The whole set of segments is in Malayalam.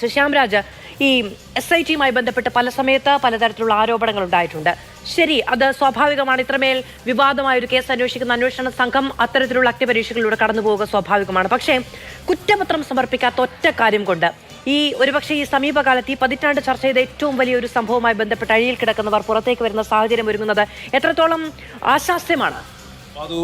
ശ്രീ ശ്യാംരാജ് ഈ എസ് ഐ ടിയുമായി ബന്ധപ്പെട്ട് പല സമയത്ത് പലതരത്തിലുള്ള ആരോപണങ്ങൾ ഉണ്ടായിട്ടുണ്ട്. ശരി അത് സ്വാഭാവികമാണ്. ഇത്രമേൽ വിവാദമായ ഒരു കേസ് അന്വേഷിക്കുന്ന അന്വേഷണ സംഘം അത്തരത്തിലുള്ള അഗ്നിപരീക്ഷകളിലൂടെ കടന്നു പോവുക സ്വാഭാവികമാണ്. പക്ഷേ കുറ്റപത്രം സമർപ്പിക്കാത്ത ഒറ്റ കാര്യം കൊണ്ട് ഈ ഒരുപക്ഷെ ഈ സമീപകാലത്ത് ഈ പതിറ്റാണ്ട് ചർച്ച ചെയ്ത ഏറ്റവും വലിയ ഒരു സംഭവവുമായി ബന്ധപ്പെട്ട് അഴിയിൽ കിടക്കുന്നവർ പുറത്തേക്ക് വരുന്ന സാഹചര്യം ഒരുങ്ങുന്നത് എത്രത്തോളം ആശാസ്യമാണ്? അത്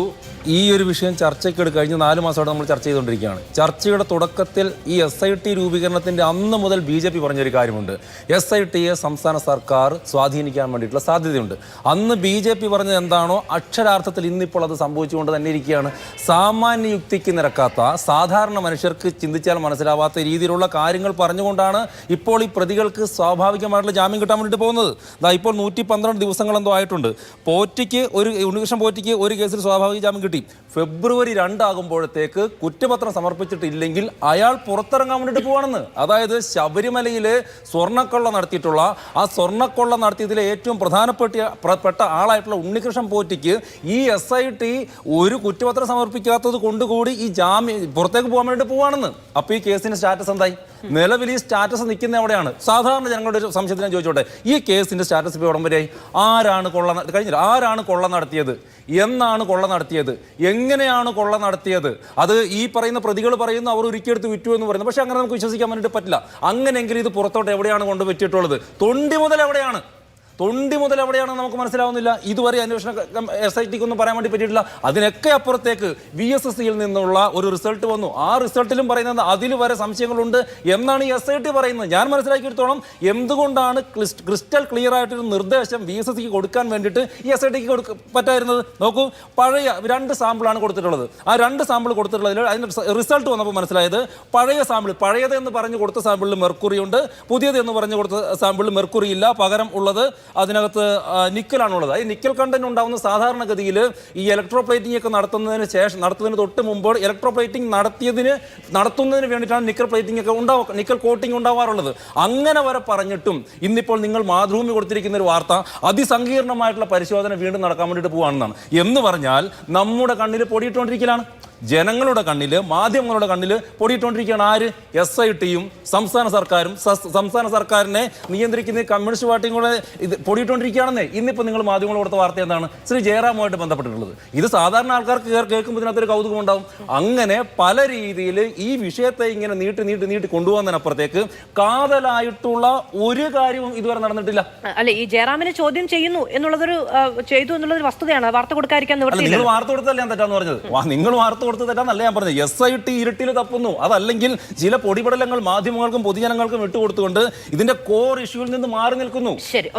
ഈ ഒരു വിഷയം ചർച്ചയ്ക്ക് കഴിഞ്ഞ നാല് മാസമായിട്ട് നമ്മൾ ചർച്ച ചെയ്തുകൊണ്ടിരിക്കുകയാണ്. ചർച്ചയുടെ തുടക്കത്തിൽ ഈ എസ് ഐ ടി രൂപീകരണത്തിന്റെ അന്ന് മുതൽ ബി ജെ പി പറഞ്ഞൊരു കാര്യമുണ്ട്. എസ് ഐ ടിയെ സംസ്ഥാന സർക്കാർ സ്വാധീനിക്കാൻ വേണ്ടിയിട്ടുള്ള സാധ്യതയുണ്ട്. അന്ന് ബി ജെ പി പറഞ്ഞത് എന്താണോ അക്ഷരാർത്ഥത്തിൽ ഇന്നിപ്പോൾ അത് സംഭവിച്ചുകൊണ്ട് തന്നെ ഇരിക്കുകയാണ്. സാമാന്യ യുക്തിക്ക് നിരക്കാത്ത സാധാരണ മനുഷ്യർക്ക് ചിന്തിച്ചാൽ മനസ്സിലാവാത്ത രീതിയിലുള്ള കാര്യങ്ങൾ പറഞ്ഞുകൊണ്ടാണ് ഇപ്പോൾ ഈ പ്രതികൾക്ക് സ്വാഭാവികമായിട്ടുള്ള ജാമ്യം കിട്ടാൻ വേണ്ടിയിട്ട് പോകുന്നത്. ഇപ്പോൾ നൂറ്റി പന്ത്രണ്ട് ദിവസങ്ങൾ എന്തോ ആയിട്ടുണ്ട്. പോറ്റിക്ക് ഒരു ഉണ്ണികൃഷ്ണൻ പോറ്റിക്ക് ഒരു കേസിൽ സ്വാഭാവിക ജാമ്യം കിട്ടി. ഫെബ്രുവരി രണ്ടാകുമ്പോഴത്തേക്ക് കുറ്റപത്രം സമർപ്പിച്ചിട്ടില്ലെങ്കിൽ അയാൾ പുറത്തിറങ്ങാൻ വേണ്ടിയിട്ട് പോവാണെന്ന്. അതായത് ശബരിമലയിൽ സ്വർണക്കൊള്ള നടത്തിയിട്ടുള്ള ആ സ്വർണക്കൊള്ള നടത്തിയതിലെ ഏറ്റവും പ്രധാനപ്പെട്ട പ്ര- പെട്ട ആളായിട്ടുള്ള ഉണ്ണികൃഷ്ണൻ പോറ്റിക്ക് ഈ എസ് ഐ ടി ഒരു കുറ്റപത്രം സമർപ്പിക്കാത്തത് കൊണ്ടുകൂടി ഈ ജാമ്യം പുറത്തേക്ക് പോകാൻ വേണ്ടിയിട്ട് പോവാണെന്ന്. അപ്പോൾ ഈ കേസിന്റെ സ്റ്റാറ്റസ് എന്തായി? നിലവിൽ ഈ സ്റ്റാറ്റസ് നിൽക്കുന്ന എവിടെയാണ്? സാധാരണ ജനങ്ങളുടെ ഒരു സംശയത്തിന് ചോദിച്ചോട്ടെ ഈ കേസിന്റെ സ്റ്റാറ്റസ് ഇപ്പോൾ ഉടമ്പടിയായി ആരാണ് കൊള്ള കഴിഞ്ഞില്ല. ആരാണ് കൊള്ള നടത്തിയത്? എന്നാണ് കൊള്ള നടത്തിയത്? എങ്ങനെയാണ് കൊള്ള നടത്തിയത്? അത് ഈ പറയുന്ന പ്രതികൾ പറയുന്നു അവർ ഒരുക്കിയെടുത്ത് വിറ്റു എന്ന് പറയുന്നു. പക്ഷേ അങ്ങനെ നമുക്ക് വിശ്വസിക്കാൻ വേണ്ടിയിട്ട് പറ്റില്ല. അങ്ങനെയെങ്കിലും ഇത് പുറത്തോട്ട് എവിടെയാണ് കൊണ്ടുപറ്റിയിട്ടുള്ളത് തൊണ്ടി മുതൽ എവിടെയാണ്? തൊണ്ടി മുതൽ എവിടെയാണെന്ന് നമുക്ക് മനസ്സിലാവുന്നില്ല. ഇതുവരെ അന്വേഷണ എസ് ഐ ടിക്ക് ഒന്നും പറയാൻ വേണ്ടി പറ്റിയിട്ടില്ല. അതിനൊക്കെ അപ്പുറത്തേക്ക് വി എസ് എസ് സിയിൽ നിന്നുള്ള ഒരു റിസൾട്ട് വന്നു. ആ റിസൾട്ടിലും പറയുന്നത് അതിൽ വരെ സംശയങ്ങളുണ്ട് എന്നാണ് ഈ എസ് ഐ ടി പറയുന്നത്. ഞാൻ മനസ്സിലാക്കിയെടുത്തോളം എന്തുകൊണ്ടാണ് ക്രിസ്റ്റൽ ക്ലിയർ ആയിട്ടൊരു നിർദ്ദേശം വി എസ് എസ് സിക്ക് കൊടുക്കാൻ വേണ്ടിയിട്ട് ഈ എസ് ഐ ടിക്ക് കൊടുക്ക പറ്റായിരുന്നത്? നോക്കൂ പഴയ രണ്ട് സാമ്പിളാണ് കൊടുത്തിട്ടുള്ളത്. ആ രണ്ട് സാമ്പിൾ കൊടുത്തിട്ടുള്ളതിൽ അതിന്റെ റിസൾട്ട് വന്നപ്പോൾ മനസ്സിലായത് പഴയ സാമ്പിൾ പഴയത് എന്ന് പറഞ്ഞു കൊടുത്ത സാമ്പിളിൽ മെർക്കുറി ഉണ്ട്. പുതിയത് എന്ന് പറഞ്ഞു കൊടുത്ത സാമ്പിളിൽ മെർക്കുറി ഇല്ല. പകരം ഉള്ളത് അതിനകത്ത് നിക്കലാണുള്ളത്. ഈ നിക്കൽ കണ്ടന്റ് ഉണ്ടാകുന്ന സാധാരണഗതിയിൽ ഈ ഇലക്ട്രോപ്ലേറ്റിംഗ് ഒക്കെ നടത്തുന്നതിന് ശേഷം നടത്തുന്നതിന് തൊട്ട് മുമ്പ് ഇലക്ട്രോപ്ലേറ്റിംഗ് നടത്തിയതിന് നടത്തുന്നതിന് വേണ്ടിയിട്ടാണ് നിക്കൽ പ്ലേറ്റിംഗ് ഒക്കെ ഉണ്ടാവുക നിക്കൽ കോട്ടിംഗ് ഉണ്ടാവാറുള്ളത്. അങ്ങനെ വരെ പറഞ്ഞിട്ടും ഇന്നിപ്പോൾ നിങ്ങൾ മാതൃഭൂമി കൊടുത്തിരിക്കുന്ന ഒരു വാർത്ത അതിസങ്കീർണമായിട്ടുള്ള പരിശോധന വീണ്ടും നടക്കാൻ വേണ്ടിയിട്ട് പോവാണെന്നാണ്. എന്ന് പറഞ്ഞാൽ നമ്മുടെ കണ്ണിൽ പൊടിയിട്ടുകൊണ്ടിരിക്കലാണ്. ജനങ്ങളുടെ കണ്ണിൽ മാധ്യമങ്ങളുടെ കണ്ണിൽ പൊടിയിട്ടുകൊണ്ടിരിക്കുകയാണ് ആര്? എസ് ഐ ടിയും സംസ്ഥാന സർക്കാരും. സംസ്ഥാന സർക്കാരിനെ നിയന്ത്രിക്കുന്ന കമ്മ്യൂണിസ്റ്റ് പാർട്ടിയും കൂടെ ഇത് പൊടിയിട്ടുകൊണ്ടിരിക്കുകയാണെന്നേ. ഇന്നിപ്പോൾ നിങ്ങൾ മാധ്യമങ്ങൾ കൊടുത്ത വാർത്ത എന്താണ്? ശ്രീ ജയറാമുമായിട്ട് ബന്ധപ്പെട്ടിട്ടുള്ളത്. ഇത് സാധാരണ ആൾക്കാർക്ക് കേർ- കേൾക്കുമ്പോൾ ഇതിനകത്തൊരു കൗതുകം ഉണ്ടാവും. അങ്ങനെ പല രീതിയിൽ ഈ വിഷയത്തെ ഇങ്ങനെ നീട്ടി നീട്ടി നീട്ടി കൊണ്ടുപോകുന്നതിനപ്പുറത്തേക്ക് കാതലായിട്ടുള്ള ഒരു കാര്യവും ഇതുവരെ നടന്നിട്ടില്ല. അല്ല ഈ ജയറാമിനെ ചോദ്യം ചെയ്യുന്നു എന്നുള്ളതൊരു ചെയ്തു എന്നുള്ളൊരു വസ്തുതയാണ്. വാർത്ത കൊടുക്കാതിരിക്കാൻ നിങ്ങൾ വാർത്ത കൊടുത്തല്ലേ ഞാൻ തെറ്റാന്ന് പറഞ്ഞത്? നിങ്ങൾ വാർത്ത കൊടുത്ത് നല്ല ഞാൻ പറഞ്ഞത്. എസ് ഐ ടി ഇരുട്ടിൽ തപ്പുന്നു. അതല്ലെങ്കിൽ ചില പൊടിപടലങ്ങൾ മാധ്യമങ്ങൾക്കും പൊതുജനങ്ങൾക്കും ഇട്ടുകൊടുത്തുകൊണ്ട് ഇതിന്റെ കോർ ഇഷ്യൂവിൽ നിന്ന് മാറി നിൽക്കുന്നു. ശരി